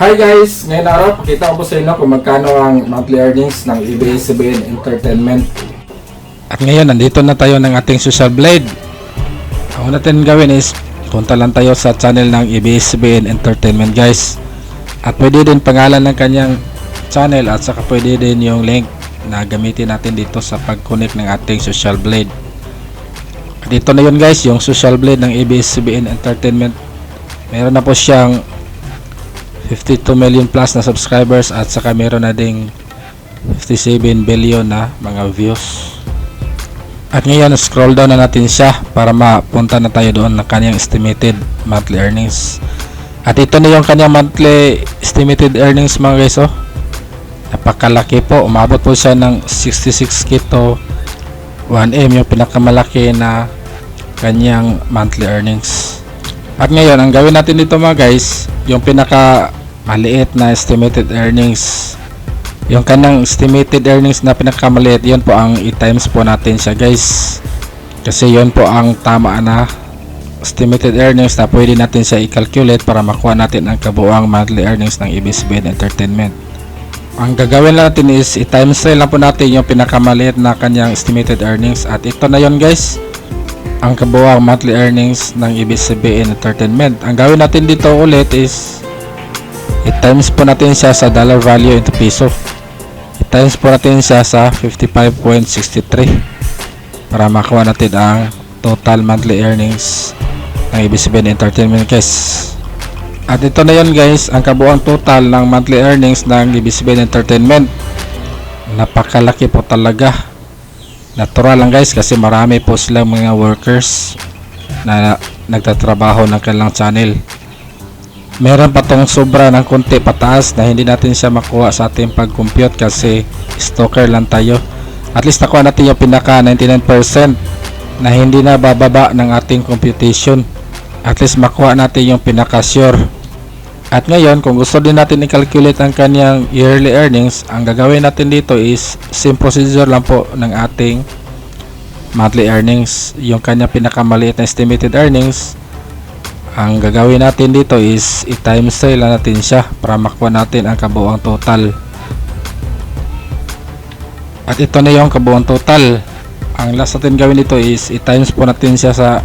Hi guys! Ngayon araw, pakita ko po sa inyo kung magkano ang monthly earnings ng ABS-CBN Entertainment. At ngayon, nandito na tayo ng ating social blade. Ang natin gawin is, punta lang tayo sa channel ng ABS-CBN Entertainment guys. At pwede din pangalan ng kanyang channel at saka pwede din yung link na gamitin natin dito sa pag-connect ng ating social blade. At dito na yun guys, yung social blade ng ABS-CBN Entertainment. Meron na po siyang 52 million plus na subscribers at saka meron na ding 57 billion na mga views. At ngayon, scroll down na natin siya para mapunta na tayo doon ng kanyang estimated monthly earnings. At ito na yung kanyang monthly estimated earnings mga guys oh. Napakalaki po. Umabot po siya ng 66k to 1M yung pinakamalaki na kanyang monthly earnings. At ngayon, ang gawin natin dito mga guys, yung pinaka maliit na estimated earnings. Yung kanang estimated earnings na pinakamaliit yun po ang i-times po natin siya guys. Kasi yun po ang tama na estimated earnings na pwede natin siya i-calculate para makuha natin ang kabuang monthly earnings ng ABS-CBN Entertainment. Ang gagawin natin is i-times lang po natin yung pinakamaliit na kanyang estimated earnings. At ito na yun guys. Ang kabuang monthly earnings ng ABS-CBN Entertainment. Ang gawin natin dito ulit is i-times po natin siya sa dollar value into piso i-times po natin siya sa 55.63 para makuha natin ang total monthly earnings ng ABS-CBN Entertainment guys at ito na yun guys ang kabuang total ng monthly earnings ng ABS-CBN Entertainment. Napakalaki po talaga. Natural lang guys kasi marami po silang mga workers na nagtatrabaho ng kanilang channel meron pa tong sobra ng konti pataas na hindi natin siya makuha sa ating pag-compute kasi stalker lang tayo. At least nakuha natin yung pinaka 99% na hindi na bababa ng ating computation. At least makuha natin yung pinaka sure. At ngayon kung gusto din natin i-calculate ang kanyang yearly earnings ang gagawin natin dito is same procedure lang po ng ating monthly earnings. Yung kanyang pinakamaliit na estimated earnings ang gagawin natin dito is i-times sale natin siya para makuha natin ang kabuuang total. At ito na yung kabuuang total. Ang last natin gawin dito is i-times po natin siya sa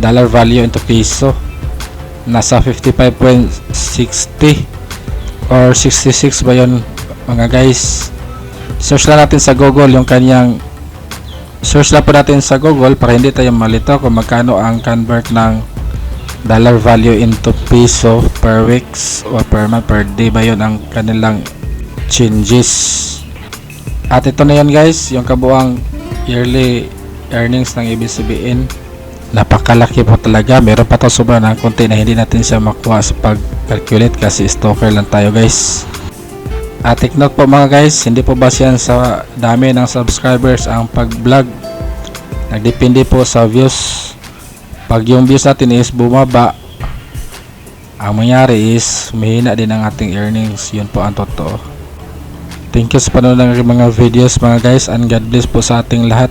dollar value into piso nasa 55.60 or 66 ba yun mga guys? Search lang natin sa google yung kanyang search lang po natin sa google para hindi tayo malito kung magkano ang convert ng dollar value into piso per weeks or per month per day ba yun ang kanilang changes? At ito na yun guys yung kabuang yearly earnings ng ABCBN napakalaki po talaga. Meron pa to sobra ng konti na hindi natin siya makuha sa pag calculate kasi stalker lang tayo guys. At take note po mga guys hindi po basihan sa dami ng subscribers ang pag vlog nagdepende po sa views pag yung views natin is bumaba ang mangyari is mahina din ang ating earnings. Yun po ang totoo. Thank you sa panonood ng mga videos mga guys and God bless po sa ating lahat